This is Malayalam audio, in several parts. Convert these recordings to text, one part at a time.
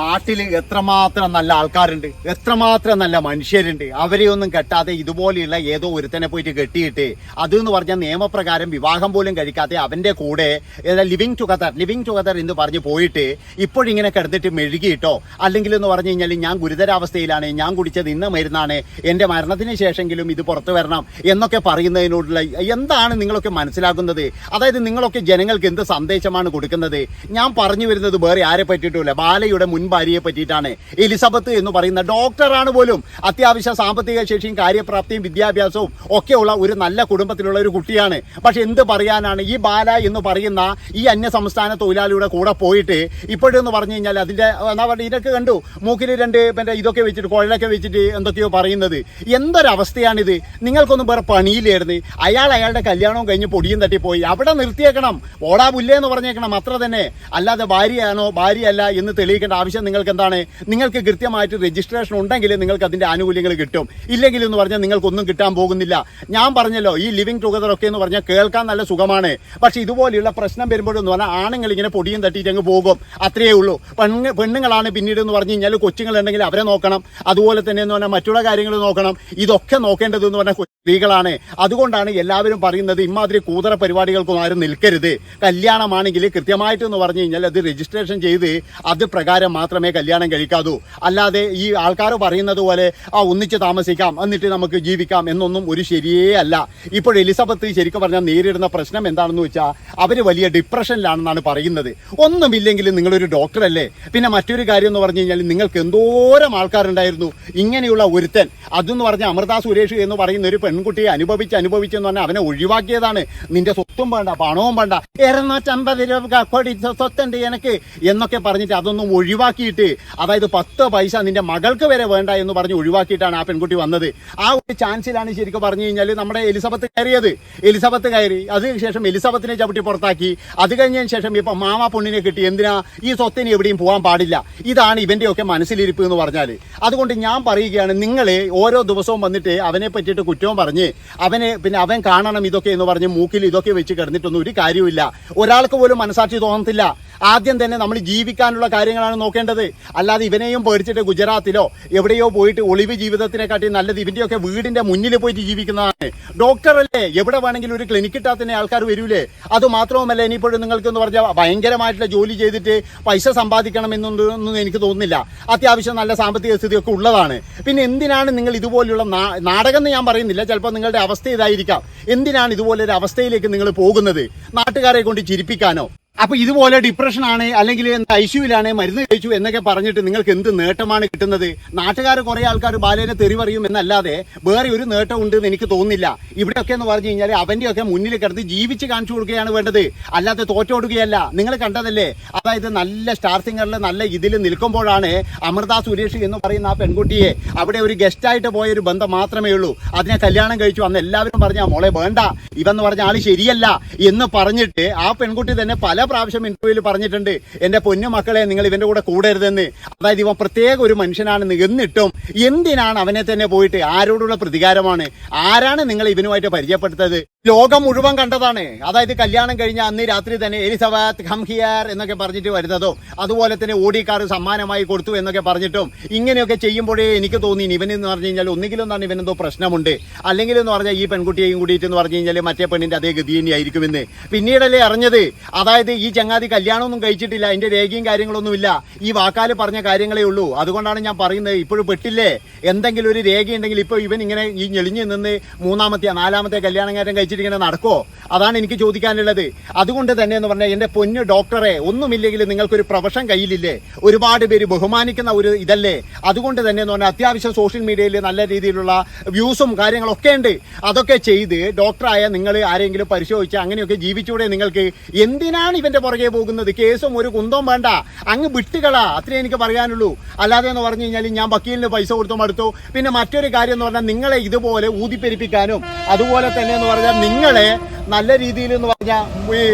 നാട്ടിൽ എത്രമാത്രം നല്ല ആൾക്കാരുണ്ട് എത്രമാത്രം നല്ല മനുഷ്യരുണ്ട് അവരെ ഒന്നും കെട്ടാതെ ഇതുപോലെയുള്ള ഏതോ ഒരുത്തനെ പോയിട്ട് കെട്ടിയിട്ട് അതെന്ന് പറഞ്ഞാൽ നിയമപ്രകാരം വിവാഹം പോലും കഴിക്കാതെ അവന്റെ കൂടെ ലിവിങ് ടുഗദർ ലിവിങ് ടുഗദർ എന്ന് പറഞ്ഞ് പോയിട്ട് ഇപ്പോഴിങ്ങനെ കിടന്നിട്ട് മെഴുകിയിട്ടോ അല്ലെങ്കിൽ എന്ന് പറഞ്ഞു കഴിഞ്ഞാൽ ഞാൻ ഗുരുതരാവസ്ഥയിലാണ് ഞാൻ കുടിച്ചത് ഇന്ന മരുന്നാണ് എന്റെ മരണത്തിന് ശേഷമെങ്കിലും ഇത് പുറത്തു വരണം എന്നൊക്കെ പറയുന്നതിനോടുള്ള എന്താണ് നിങ്ങളൊക്കെ മനസ്സിലാക്കുന്നത്? അതായത് നിങ്ങളൊക്കെ ജനങ്ങൾക്ക് എന്ത് സന്ദേശമാണ് കൊടുക്കുന്നത്? ഞാൻ പറഞ്ഞു വരുന്നത് വേറെ ആരെ പറ്റിയിട്ടില്ല ബാലയുടെ മുൻ ഭാര്യയെ പറ്റിയിട്ടാണ്. എലിസബത്ത് എന്ന് പറയുന്ന ഡോക്ടറാണ് പോലും അത്യാവശ്യ സാമ്പത്തിക ശേഷിയും കാര്യപ്രാപ്തിയും വിദ്യാഭ്യാസവും ഒക്കെയുള്ള ഒരു നല്ല കുടുംബത്തിലുള്ള ഒരു കുട്ടിയാണ്. പക്ഷെ എന്ത് പറയാനാണ്? ഈ ബാല എന്ന് പറയുന്ന ഈ അന്യ സംസ്ഥാന തൊഴിലാളിയുടെ കൂടെ പോയിട്ട് ഇപ്പോഴെന്ന് പറഞ്ഞു കഴിഞ്ഞാൽ അതിന്റെ എന്താ പറയുക ഇതൊക്കെ കണ്ടു? മൂക്കിൽ രണ്ട് പിന്നെ ഇതൊക്കെ വെച്ചിട്ട് കുഴലൊക്കെ വെച്ചിട്ട് എന്തൊക്കെയോ പറയുന്നത്. എന്തൊരവസ്ഥയാണിത്? നിങ്ങൾക്കൊന്നും വേറെ പണിയില്ലായിരുന്നു. അയാൾ അയാളുടെ കല്യാണവും കഴിഞ്ഞ് പൊടിയും തട്ടിപ്പോയി അവിടെ നിർത്തിയേക്കണം. ഓടാ പുല്ലേ എന്ന് പറഞ്ഞേക്കണം. അത്ര തന്നെ. അല്ലാതെ ഭാര്യയാണോ? ഭാര്യയല്ല എന്ന് തെളിയിക്കേണ്ട ആവശ്യം നിങ്ങൾക്ക് എന്താണ് നിങ്ങൾക്ക് കൃത്യമായിട്ട് രജിസ്ട്രേഷൻ ഉണ്ടെങ്കിൽ നിങ്ങൾക്ക് അതിന്റെ ആനുകൂല്യങ്ങൾ കിട്ടും. ഇല്ലെങ്കിൽ എന്ന് പറഞ്ഞാൽ നിങ്ങൾക്കൊന്നും കിട്ടാൻ പോകുന്നില്ല. ഞാൻ പറഞ്ഞല്ലോ ഈ ലിവിങ് ടുഗദർ ഒക്കെ എന്ന് പറഞ്ഞാൽ കേൾക്കാൻ നല്ല സുഖമാണ്. പക്ഷെ ഇതുപോലെയുള്ള പ്രശ്നം വരുമ്പോഴെന്ന് പറഞ്ഞാൽ ആണുങ്ങൾ ഇങ്ങനെ പൊടിയും തട്ടിയിട്ട് അങ്ങ് പോകും. അത്രയേ ഉള്ളൂ. പെണ്ണ് പെണ്ണുങ്ങളാണ് പിന്നീട് എന്ന് പറഞ്ഞു കഴിഞ്ഞാൽ കൊച്ചുങ്ങളുണ്ടെങ്കിൽ അവരെ നോക്കണം. അതുപോലെ തന്നെ എന്ന് പറഞ്ഞാൽ മറ്റുള്ള കാര്യങ്ങൾ നോക്കണം. ഇതൊക്കെ നോക്കേണ്ടത് എന്ന് പറഞ്ഞാൽ സ്ത്രീകളാണ്. അതുകൊണ്ടാണ് എല്ലാവരും പറയുന്നത് ഇമാതിരി കൂതറ പരിപാടികൾക്കൊന്നും ആരും നിൽക്കരുത്. കല്യാണമാണെങ്കിൽ കൃത്യമായിട്ട് എന്ന് പറഞ്ഞു കഴിഞ്ഞാൽ അത് രജിസ്ട്രേഷൻ ചെയ്ത് അത് പ്രകാരം മാത്രമേ കല്യാണം കഴിക്കാവൂ അല്ലാതെ ഈ ആൾക്കാർ പറയുന്നത് പോലെ ആ ഒന്നിച്ച് താമസിക്കാം എന്നിട്ട് നമുക്ക് ജീവിക്കാം എന്നൊന്നും ഒരു ശരിയേ അല്ല. ഇപ്പോൾ എലിസബത്ത് ശരിക്കും പറഞ്ഞാൽ നേരിടുന്ന പ്രശ്നം എന്താണെന്ന് വെച്ചാൽ അവർ വലിയ ഡിപ്രഷനിലാണെന്നാണ് പറയുന്നത്. ഒന്നുമില്ലെങ്കിലും നിങ്ങളൊരു ഡോക്ടറല്ലേ. പിന്നെ മറ്റൊരു കാര്യം എന്ന് പറഞ്ഞു കഴിഞ്ഞാൽ നിങ്ങൾക്ക് എന്തോരം ആൾക്കാരുണ്ടായിരുന്നു. ഇങ്ങനെയുള്ള ഒരുത്തൻ. അതെന്ന് പറഞ്ഞാൽ അമൃത സുരേഷ് എന്ന് പറയുന്ന ഒരു പെൺകുട്ടിയെ അനുഭവിച്ച് അനുഭവിച്ചെന്ന് പറഞ്ഞാൽ അവനെ ഒഴിവാക്കിയതാണ്. നിന്റെ സ്വത്തും വേണ്ട പണവും വേണ്ട. ഇരുന്നൂറ്റമ്പത് രൂപ കൊടി സ്വത്തുണ്ട് എനിക്ക് എന്നൊക്കെ പറഞ്ഞിട്ട് അതൊന്നും ഒഴിവാക്കിയിട്ട് അതായത് പത്ത് പൈസ നിന്റെ മകൾക്ക് വരെ വേണ്ട എന്ന് പറഞ്ഞ് ഒഴിവാക്കിയിട്ടാണ് ആ പെൺകുട്ടി വന്നത്. ആ ഒരു ചാൻസിലാണ് ശരിക്കും പറഞ്ഞു കഴിഞ്ഞാൽ നമ്മുടെ എലിസബത്ത് കയറിയത്. എലിസബത്ത് കയറി. അതിനുശേഷം എലിസബത്തിനെ ചവിട്ടി പുറത്താക്കി. അത് കഴിഞ്ഞതിന് ശേഷം ഇപ്പൊ മാമ പൊണ്ണിനെ കിട്ടി. എന്തിനാ? ഈ സ്വത്തിന് എവിടെയും പോകാൻ പാടില്ല. ഇതാണ് ഇവന്റെ ഒക്കെ മനസ്സിലിരിപ്പ് എന്ന് പറഞ്ഞാൽ അതുകൊണ്ട് ഞാൻ പറയുകയാണ് നിങ്ങളെ ഓരോ ദിവസവും വന്നിട്ട് അവനെ പറ്റിയിട്ട് കുറ്റവും പറഞ്ഞ് അവന് പിന്നെ അവൻ കാണണം ഇതൊക്കെ എന്ന് പറഞ്ഞ് മൂക്കിൽ ഇതൊക്കെ വെച്ച് കിടന്നിട്ടൊന്നും ഒരു കാര്യമില്ല ഒരാൾക്ക് പോലും മനസാക്ഷി തോന്നത്തില്ല. ആദ്യം തന്നെ നമ്മൾ ജീവിക്കാനുള്ള കാര്യങ്ങളാണ് നോക്കേണ്ടത്. അല്ലാതെ ഇവനെയും പേടിച്ചിട്ട് ഗുജറാത്തിലോ എവിടെയോ പോയിട്ട് ഒളിവ് ജീവിതത്തിനെക്കാട്ടി നല്ലത് ഇവന്റെയൊക്കെ വീടിന്റെ മുന്നിൽ പോയിട്ട് ജീവിക്കുന്നതാണ്. ഡോക്ടർ അല്ലേ? എവിടെ വേണമെങ്കിലും ഒരു ക്ലിനിക്ക് ഇട്ടാൽ തന്നെ ആൾക്കാർ വരൂലേ? അത് മാത്രവുമല്ല ഇനിയിപ്പോഴും നിങ്ങൾക്ക് എന്ന് പറഞ്ഞാൽ ഭയങ്കരമായിട്ടുള്ള ജോലി ചെയ്തിട്ട് പൈസ സമ്പാദിക്കണം എന്നൊന്നും എനിക്ക് തോന്നുന്നില്ല. അത്യാവശ്യം നല്ല സാമ്പത്തിക സ്ഥിതിയൊക്കെ ഉള്ളതാണ്. പിന്നെ എന്തിനാണ് നിങ്ങൾ ഇതുപോലുള്ള നാടകം എന്ന് ഞാൻ പറയുന്നില്ല. ചിലപ്പോൾ നിങ്ങളുടെ അവസ്ഥ ഇതായിരിക്കാം. എന്തിനാണ് ഇതുപോലൊരു അവസ്ഥയിലേക്ക് നിങ്ങൾ പോകുന്നത്? നാട്ടുകാരെ കൊണ്ട് ചിരിപ്പിക്കാനോ? അപ്പൊ ഇതുപോലെ ഡിപ്രഷൻ ആണ് അല്ലെങ്കിൽ ഐശ്വയിലാണ് മരുന്ന് കഴിച്ചു എന്നൊക്കെ പറഞ്ഞിട്ട് നിങ്ങൾക്ക് എന്ത് നേട്ടമാണ് കിട്ടുന്നത്? നാട്ടുകാർ കുറെ ആൾക്കാർ ബാലേനെ തെറി പറയും എന്നല്ലാതെ വേറെ ഒരു നേട്ടം ഉണ്ട് എന്ന് എനിക്ക് തോന്നുന്നില്ല. ഇവിടെയൊക്കെ എന്ന് പറഞ്ഞു കഴിഞ്ഞാൽ അവന്റെ ഒക്കെ മുന്നിൽ കിടന്ന് ജീവിച്ച് കാണിച്ചു കൊടുക്കുകയാണ് വേണ്ടത്. അല്ലാതെ തോറ്റോടുകയല്ല. നിങ്ങൾ കണ്ടതല്ലേ? അതായത് നല്ല സ്റ്റാർ സിംഗറിൽ നല്ല ഇതിൽ നിൽക്കുമ്പോഴാണ് അമൃത സുരേഷ് എന്ന് പറയുന്ന ആ പെൺകുട്ടിയെ അവിടെ ഒരു ഗസ്റ്റായിട്ട് പോയ ഒരു ബന്ധം മാത്രമേ ഉള്ളൂ. അതിനെ കല്യാണം കഴിച്ചു. അന്ന് എല്ലാവരും പറഞ്ഞ മോളെ വേണ്ട. ഇവന്ന് പറഞ്ഞ ആൾ ശരിയല്ല എന്ന് പറഞ്ഞിട്ട് ആ പെൺകുട്ടി തന്നെ പല പ്രാവശ്യം ഇന്റർവ്യൂവിൽ പറഞ്ഞിട്ടുണ്ട് എന്റെ പൊന്നു മക്കളെ നിങ്ങൾ ഇവന്റെ കൂടെ കൂടരുതെന്ന്. അതായത് ഇവൻ പ്രത്യേക ഒരു മനുഷ്യനാണെന്ന് എന്നിട്ടും എന്തിനാണ് അവനെ തന്നെ പോയിട്ട് ആരോടുള്ള പ്രതികാരമാണ്? ആരാണ് നിങ്ങൾ ഇവനുമായിട്ട് പരിചയപ്പെടുത്തത്? ലോകം മുഴുവൻ കണ്ടതാണ്. അതായത് കല്യാണം കഴിഞ്ഞ അന്ന് രാത്രി തന്നെ എലിസബത്ത് ഹം ഹിയർ എന്നൊക്കെ പറഞ്ഞിട്ട് വരുന്നതോ അതുപോലെ തന്നെ ഓടിക്കാർ സമ്മാനമായി കൊടുത്തു എന്നൊക്കെ പറഞ്ഞിട്ടും ഇങ്ങനെയൊക്കെ ചെയ്യുമ്പോഴേ എനിക്ക് തോന്നി ഇവനെന്ന് പറഞ്ഞു കഴിഞ്ഞാൽ ഒന്നുകിലും തന്നെ ഇവനെന്തോ പ്രശ്നമുണ്ട്. അല്ലെങ്കിൽ എന്ന് പറഞ്ഞാൽ ഈ പെൺകുട്ടിയെയും കൂടിയിട്ട് എന്ന് പറഞ്ഞു കഴിഞ്ഞാൽ മറ്റേ പെണ്ണിന്റെ അതേ ഗതി തന്നെയായിരിക്കുമെന്ന്. പിന്നീടല്ലേ അറിഞ്ഞത് അതായത് ഈ ചങ്ങാതി കല്യാണമൊന്നും കഴിച്ചിട്ടില്ല അതിന്റെ രേഖയും കാര്യങ്ങളൊന്നുമില്ല. ഈ വാക്കാൽ പറഞ്ഞ കാര്യങ്ങളേ ഉള്ളൂ. അതുകൊണ്ടാണ് ഞാൻ പറയുന്നത് ഇപ്പോഴും പെട്ടില്ലേ? എന്തെങ്കിലും ഒരു രേഖയുണ്ടെങ്കിൽ ഇപ്പോൾ ഇവൻ ഇങ്ങനെ ഈ ഞെളിഞ്ഞ് നിന്ന് മൂന്നാമത്തെ നാലാമത്തെ കല്യാണകാരം കഴിച്ചിട്ട് ഇങ്ങനെ നടക്കോ? അതാണ് എനിക്ക് ചോദിക്കാനുള്ളത്. അതുകൊണ്ട് തന്നെ എന്ന് പറഞ്ഞാൽ എന്റെ പൊന്നു ഡോക്ടറെ ഒന്നുമില്ലെങ്കിൽ നിങ്ങൾക്കൊരു പ്രൊഫഷൻ കയ്യിലില്ലേ? ഒരുപാട് പേര് ബഹുമാനിക്കുന്ന ഒരു ഇതല്ലേ? അതുകൊണ്ട് തന്നെ എന്ന് പറഞ്ഞാൽ അത്യാവശ്യം സോഷ്യൽ മീഡിയയിൽ നല്ല രീതിയിലുള്ള വ്യൂസും കാര്യങ്ങളൊക്കെ ഉണ്ട്. അതൊക്കെ ചെയ്ത് ഡോക്ടറായ നിങ്ങൾ ആരെങ്കിലും പരിശോധിച്ച് അങ്ങനെയൊക്കെ ജീവിച്ചൂടെ നിങ്ങൾക്ക്? എന്തിനാണ് ഇവന്റെ പുറകെ പോകുന്നത്? കേസും ഒരു കുന്തവും വേണ്ട. അങ്ങ് വിട്ടുകളാ. അത്രേ എനിക്ക് പറയാനുള്ളൂ. അല്ലാതെ എന്ന് പറഞ്ഞു കഴിഞ്ഞാൽ ഞാൻ വക്കീലിന് പൈസ കൊടുത്തു മടുത്തു. പിന്നെ മറ്റൊരു കാര്യം എന്ന് പറഞ്ഞാൽ നിങ്ങളെ ഇതുപോലെ ഊതിപ്പെരിപ്പിക്കാനും അതുപോലെ തന്നെ എന്ന് പറഞ്ഞാൽ നിങ്ങളെ നല്ല രീതിയിൽ എന്ന് പറഞ്ഞാൽ ഈ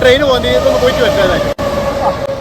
ട്രെയിൻ പോകുന്ന പോയിട്ട് പറ്റേതായി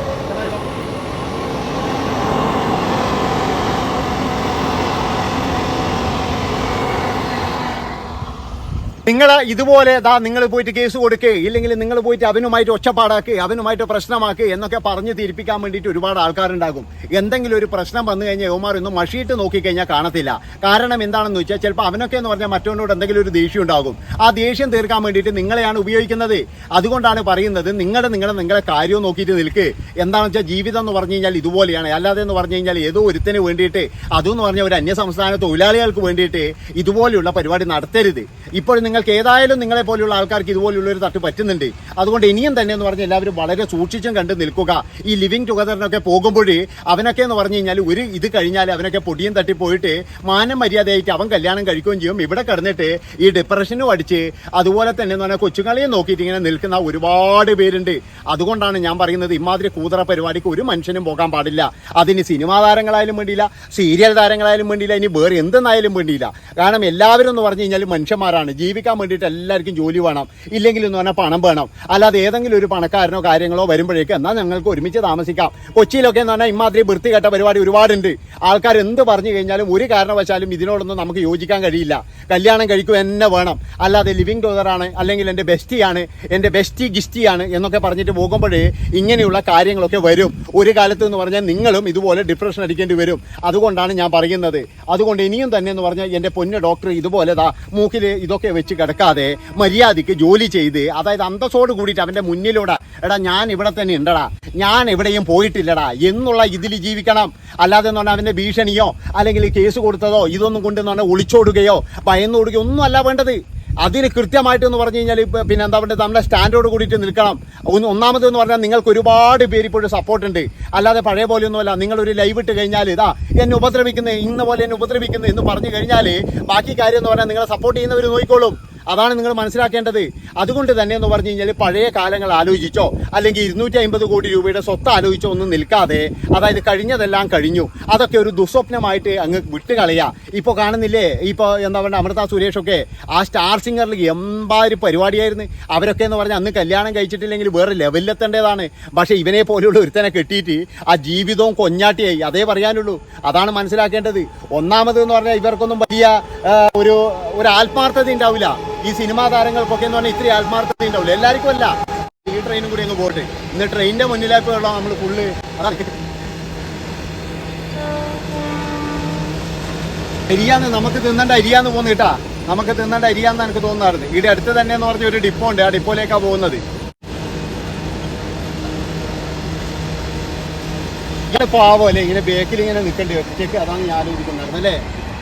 നിങ്ങൾ ഇതുപോലെ ദാ നിങ്ങൾ പോയിട്ട് കേസ് കൊടുക്കുക ഇല്ലെങ്കിൽ നിങ്ങൾ പോയിട്ട് അവനുമായിട്ട് ഒച്ചപ്പാടാക്കുക അവനുമായിട്ട് പ്രശ്നമാക്കുക എന്നൊക്കെ പറഞ്ഞ് തിരിപ്പിക്കാൻ വേണ്ടിയിട്ട് ഒരുപാട് ആൾക്കാരുണ്ടാകും. എന്തെങ്കിലും ഒരു പ്രശ്നം വന്നു കഴിഞ്ഞാൽ യുവമാർ ഒന്നും മഷിയിട്ട് നോക്കിക്കഴിഞ്ഞാൽ കാണത്തില്ല. കാരണം എന്താണെന്ന് വെച്ചാൽ ചിലപ്പോൾ അവനൊക്കെ എന്ന് പറഞ്ഞാൽ മറ്റവനോട് എന്തെങ്കിലും ഒരു ദേഷ്യം ഉണ്ടാകും. ആ ദേഷ്യം തീർക്കാൻ വേണ്ടിയിട്ട് നിങ്ങളെയാണ് ഉപയോഗിക്കുന്നത്. അതുകൊണ്ടാണ് പറയുന്നത് നിങ്ങളുടെ നിങ്ങളുടെ നിങ്ങളെ കാര്യവും നോക്കിയിട്ട് നിൽക്ക്. എന്താണെന്ന് വെച്ചാൽ ജീവിതം എന്ന് പറഞ്ഞു കഴിഞ്ഞാൽ ഇതുപോലെയാണ്. അല്ലാതെ എന്ന് പറഞ്ഞു കഴിഞ്ഞാൽ ഏതോ ഒരുത്തിന് വേണ്ടിയിട്ട് അതെന്ന് പറഞ്ഞാൽ ഒരു അന്യസംസ്ഥാന തൊഴിലാളികൾക്ക് വേണ്ടിയിട്ട് ഇതുപോലെയുള്ള പരിപാടി നടത്തരുത്. ഇപ്പോൾ നിങ്ങൾക്ക് ഏതായാലും നിങ്ങളെ പോലെയുള്ള ആൾക്കാർക്ക് ഇതുപോലുള്ള ഒരു തട്ട് പറ്റുന്നുണ്ട്. അതുകൊണ്ട് ഇനിയും തന്നെ എന്ന് പറഞ്ഞാൽ എല്ലാവരും വളരെ സൂക്ഷിച്ചും കണ്ട് നിൽക്കുക. ഈ ലിവിങ് ടുഗദറിനൊക്കെ പോകുമ്പോൾ അവനൊക്കെ എന്ന് പറഞ്ഞു കഴിഞ്ഞാൽ ഒരു ഇത് കഴിഞ്ഞാൽ അവനൊക്കെ പൊടിയും തട്ടി പോയിട്ട് മാനം മര്യാദയായിട്ട് അവൻ കല്യാണം കഴിക്കുകയും ചെയ്യും. ഇവിടെ കിടന്നിട്ട് ഈ ഡിപ്രഷനും അടിച്ച് അതുപോലെ തന്നെ എന്ന് പറഞ്ഞാൽ കൊച്ചുങ്ങളെയും നോക്കിയിട്ട് ഇങ്ങനെ നിൽക്കുന്ന ഒരുപാട് പേരുണ്ട്. അതുകൊണ്ടാണ് ഞാൻ പറയുന്നത് ഇമാതിരി കൂതറ പരിപാടിക്ക് ഒരു മനുഷ്യനും പോകാൻ പാടില്ല. അതിന് സിനിമാ താരങ്ങളായാലും വേണ്ടിയില്ല സീരിയൽ താരങ്ങളായാലും വേണ്ടിയില്ല ഇനി വേറെ എന്തെന്നായാലും വേണ്ടിയില്ല. കാരണം എല്ലാവരും എന്ന് പറഞ്ഞു കഴിഞ്ഞാൽ മനുഷ്യന്മാരാണ്. ജീവിക്കാൻ വേണ്ടിയിട്ട് എല്ലാവർക്കും ജോലി വേണം. ഇല്ലെങ്കിൽ എന്ന് പറഞ്ഞാൽ പണം വേണം. അല്ലാതെ ഏതെങ്കിലും ഒരു പണക്കാരനോ കാര്യങ്ങളോ വരുമ്പോഴേക്കും എന്നാൽ ഞങ്ങൾക്ക് ഒരുമിച്ച് താമസിക്കാം. കൊച്ചിയിലൊക്കെ എന്ന് പറഞ്ഞാൽ ഇമാതിരി വൃത്തി കെട്ട പരിപാടി ഒരുപാടുണ്ട്. ആൾക്കാർ എന്ത് പറഞ്ഞു കഴിഞ്ഞാലും ഒരു കാരണവശാലും ഇതിനോടൊന്നും നമുക്ക് യോജിക്കാൻ കഴിയില്ല. കല്യാണം കഴിക്കുക എന്നെ വേണം. അല്ലാതെ ലിവിങ് ടൂതറാണ് അല്ലെങ്കിൽ എന്റെ ബെസ്റ്റിയാണ് എന്റെ ബെസ്റ്റി ഗിസ്റ്റിയാണ് എന്നൊക്കെ പറഞ്ഞിട്ട് പോകുമ്പോഴേ ഇങ്ങനെയുള്ള കാര്യങ്ങളൊക്കെ വരും. ഒരു കാലത്ത് എന്ന് പറഞ്ഞാൽ നിങ്ങളും ഇതുപോലെ ഡിപ്രഷൻ അടിക്കേണ്ടി വരും. അതുകൊണ്ടാണ് ഞാൻ പറയുന്നത്. അതുകൊണ്ട് ഇനിയും തന്നെ എന്ന് പറഞ്ഞാൽ എന്റെ പൊന്ന ഡോക്ടർ ഇതുപോലെ ദാ മൂക്കിൽ ഇതൊക്കെ വെച്ച് കിടക്കാതെ മര്യാദയ്ക്ക് ജോലി ചെയ്ത് അതായത് അന്തസ്സോട് കൂടിയിട്ട് അവന്റെ മുന്നിലൂടെ എടാ ഞാൻ ഇവിടെ തന്നെ ഉണ്ടടാ ഞാൻ എവിടെയും പോയിട്ടില്ലടാ എന്നുള്ള ഇതിൽ ജീവിക്കണം. അല്ലാതെ എന്ന് പറഞ്ഞാൽ അവന്റെ ഭീഷണിയോ അല്ലെങ്കിൽ കേസ് കൊടുത്തതോ ഇതൊന്നും കൊണ്ടെന്ന് പറഞ്ഞാൽ ഒളിച്ചോടുകയോ ഭയന്നോടുകയോ ഒന്നും അല്ല വേണ്ടത്. അതിന് കൃത്യമായിട്ട് എന്ന് പറഞ്ഞു കഴിഞ്ഞാൽ പിന്നെ എന്താ പറയുക നമ്മുടെ സ്റ്റാൻഡോട് കൂടിയിട്ട് നിൽക്കണം. ഒന്ന് ഒന്നാമത് എന്ന് പറഞ്ഞാൽ നിങ്ങൾക്ക് ഒരുപാട് പേര് ഇപ്പോഴും സപ്പോർട്ട് ഉണ്ട് അല്ലാതെ പഴയ പോലെയൊന്നുമല്ല. നിങ്ങൾ ഒരു ലൈവ് ഇട്ട് കഴിഞ്ഞാൽ ഇതാ എന്നെ ഉപദ്രവിക്കുന്നത് ഇന്ന പോലെ എന്നെ ഉപദ്രവിക്കുന്നത് എന്ന് പറഞ്ഞു കഴിഞ്ഞാൽ ബാക്കി കാര്യം എന്ന് പറഞ്ഞാൽ നിങ്ങളെ സപ്പോർട്ട് ചെയ്യുന്നവർ നോക്കിക്കോളും. അതാണ് നിങ്ങൾ മനസ്സിലാക്കേണ്ടത്. അതുകൊണ്ട് തന്നെ എന്ന് പറഞ്ഞു കഴിഞ്ഞാൽ പഴയ കാലങ്ങൾ ആലോചിച്ചോ അല്ലെങ്കിൽ ഇരുന്നൂറ്റി അമ്പത് കോടി രൂപയുടെ സ്വത്ത് ആലോചിച്ചോ ഒന്നും നിൽക്കാതെ അതായത് കഴിഞ്ഞതെല്ലാം കഴിഞ്ഞു. അതൊക്കെ ഒരു ദുസ്വപ്നമായിട്ട് അങ്ങ് വിട്ടുകളയാ. ഇപ്പോൾ കാണുന്നില്ലേ? ഇപ്പോൾ എന്താ പറയുക അമൃത സുരേഷൊക്കെ ആ സ്റ്റാർ സിംഗറിൽ എമ്പാതിരി പരിപാടിയായിരുന്നു. അവരൊക്കെ എന്ന് പറഞ്ഞാൽ അന്ന് കല്യാണം കഴിച്ചിട്ടില്ലെങ്കിൽ വേറെ ലെവലിലെത്തേണ്ടതാണ് പക്ഷേ ഇവനെ പോലെയുള്ള ഒരുത്തനെ കെട്ടിയിട്ട് ആ ജീവിതവും കൊഞ്ഞാട്ടിയായി. അതേ പറയാനുള്ളൂ. അതാണ് മനസ്സിലാക്കേണ്ടത്. ഒന്നാമത് എന്ന് പറഞ്ഞാൽ ഇവർക്കൊന്നും വലിയ ഒരു ഒരു ആത്മാർത്ഥത ഉണ്ടാവില്ല. ഈ സിനിമാ താരങ്ങൾക്കൊക്കെ എന്ന് പറഞ്ഞാൽ ഇത്രയും ആത്മാർത്ഥത ഉണ്ടാവില്ല? എല്ലാവർക്കും അല്ല. ഈ ട്രെയിനും കൂടി അങ്ങ് പോട്ടെ. ഇന്ന് ട്രെയിനിന്റെ മുന്നിലായിട്ടുള്ള നമ്മൾ ഫുള്ള് അരിയാന്ന് നമുക്ക് തിന്നണ്ട അരിയാന്ന് പോകുന്ന കേട്ടാ. നമുക്ക് തിന്നണ്ട അരിയാന്ന് എനിക്ക് തോന്നാറുണ്ട് ഇവിടെ അടുത്ത് തന്നെ എന്ന് പറഞ്ഞ ഒരു ഡിപ്പോ ഉണ്ട്. ആ ഡിപ്പോയിലേക്കാ പോകുന്നത്. ഇങ്ങനെ പാവോ അല്ലേ? ഇങ്ങനെ ബേക്കിൽ ഇങ്ങനെ നിൽക്കേണ്ടി ഒറ്റയ്ക്ക് അതാണ് ഞാൻ ആലോചിക്കുന്നത് അല്ലേ?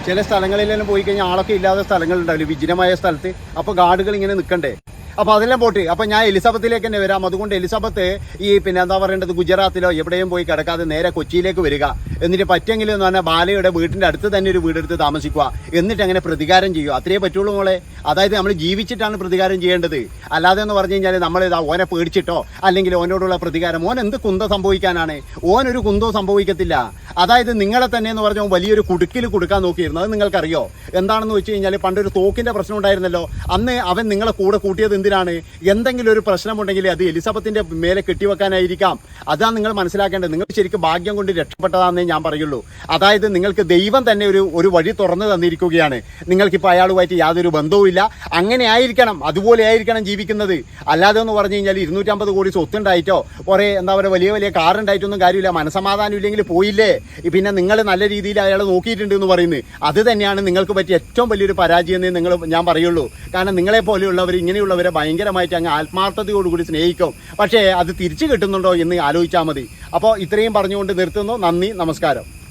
ചില സ്ഥലങ്ങളിലെല്ലാം പോയി കഴിഞ്ഞാൽ ആളൊക്കെ ഇല്ലാത്ത സ്ഥലങ്ങളുണ്ടാവില്ല? വിജനമായ സ്ഥലത്ത്. അപ്പോൾ ഗാർഡുകൾ ഇങ്ങനെ നിൽക്കണ്ടേ? അപ്പോൾ അതെല്ലാം പോട്ടെ. അപ്പോൾ ഞാൻ എലിസബത്തിലേക്ക് തന്നെ വരാം. അതുകൊണ്ട് എലിസബത്ത് ഈ പിന്നെ എന്താ പറയേണ്ടത്? ഗുജറാത്തിലോ എവിടെയും പോയി കിടക്കാതെ നേരെ കൊച്ചിയിലേക്ക് വരിക. എന്നിട്ട് പറ്റെങ്കിലും എന്ന് പറഞ്ഞാൽ ബാലയുടെ വീട്ടിന്റെ അടുത്ത് തന്നെ ഒരു വീടെടുത്ത് താമസിക്കുക. എന്നിട്ട് അങ്ങനെ പ്രതികാരം ചെയ്യുക. അത്രയേ പറ്റുള്ളൂ മോളെ. അതായത് നമ്മൾ ജീവിച്ചിട്ടാണ് പ്രതികാരം ചെയ്യേണ്ടത്. അല്ലാതെ എന്ന് പറഞ്ഞു കഴിഞ്ഞാൽ നമ്മൾ ഇതാ ഓനെ പേടിച്ചിട്ടോ? അല്ലെങ്കിൽ ഓനോടുള്ള പ്രതികാരം? ഓൻ എന്ത് കുന്തം സംഭവിക്കാനാണ്? ഓനൊരു കുന്തവും സംഭവിക്കത്തില്ല. അതായത് നിങ്ങളെ തന്നെ എന്ന് പറഞ്ഞാൽ വലിയൊരു കുടുക്കിൽ കൊടുക്കാൻ നോക്കിയിരുന്നു. അത് നിങ്ങൾക്കറിയോ? എന്താണെന്ന് വെച്ച് കഴിഞ്ഞാൽ പണ്ടൊരു തോക്കിന്റെ പ്രശ്നം ഉണ്ടായിരുന്നല്ലോ. അന്ന് അവൻ നിങ്ങളെ കൂടെ കൂട്ടിയത് എന്തിനാണ്? എന്തെങ്കിലും ഒരു പ്രശ്നമുണ്ടെങ്കിൽ അത് എലിസബത്തിന്റെ മേലെ കെട്ടിവെക്കാനായിരിക്കാം. അതാണ് നിങ്ങൾ മനസ്സിലാക്കേണ്ടത്. നിങ്ങൾ ശരിക്കും ഭാഗ്യം കൊണ്ട് രക്ഷപ്പെട്ടതാണെന്നേ ഞാൻ പറയുള്ളൂ. അതായത് നിങ്ങൾക്ക് ദൈവം തന്നെ ഒരു ഒരു വഴി തുറന്നു തന്നിരിക്കുകയാണ്. നിങ്ങൾക്കിപ്പോൾ അയാളുമായിട്ട് യാതൊരു ബന്ധവുമില്ല അങ്ങനെ ആയിരിക്കണം. അതുപോലെ ആയിരിക്കണം ജീവിക്കുന്നത്. അല്ലാതെ എന്ന് പറഞ്ഞു കഴിഞ്ഞാൽ ഇരുന്നൂറ്റമ്പത് കോടി സ്വത്തുണ്ടായിട്ടോ? കുറേ എന്താ പറയുക വലിയ വലിയ കാറുണ്ടായിട്ടൊന്നും കാര്യമില്ല. മനസമാധാനം ഇല്ലെങ്കിൽ പോയില്ലേ? പിന്നെ നിങ്ങൾ നല്ല രീതിയിൽ അയാളെ നോക്കിയിട്ടുണ്ട് എന്ന് പറയുന്നത്. അത് തന്നെയാണ് നിങ്ങൾക്ക് പറ്റിയ ഏറ്റവും വലിയൊരു പരാജയം എന്ന് നിങ്ങൾ ഞാൻ പറയുള്ളൂ. കാരണം നിങ്ങളെ പോലെയുള്ളവർ ഇങ്ങനെയുള്ളവരെ ഭയങ്കരമായിട്ട് അങ്ങ് ആത്മാർത്ഥതയോടുകൂടി സ്നേഹിക്കും. പക്ഷേ അത് തിരിച്ചു കിട്ടുന്നുണ്ടോ എന്ന് ആലോചിച്ചാൽ മതി. അപ്പോൾ ഇത്രയും പറഞ്ഞുകൊണ്ട് നിർത്തുന്നു. നന്ദി നമസ്കാരം.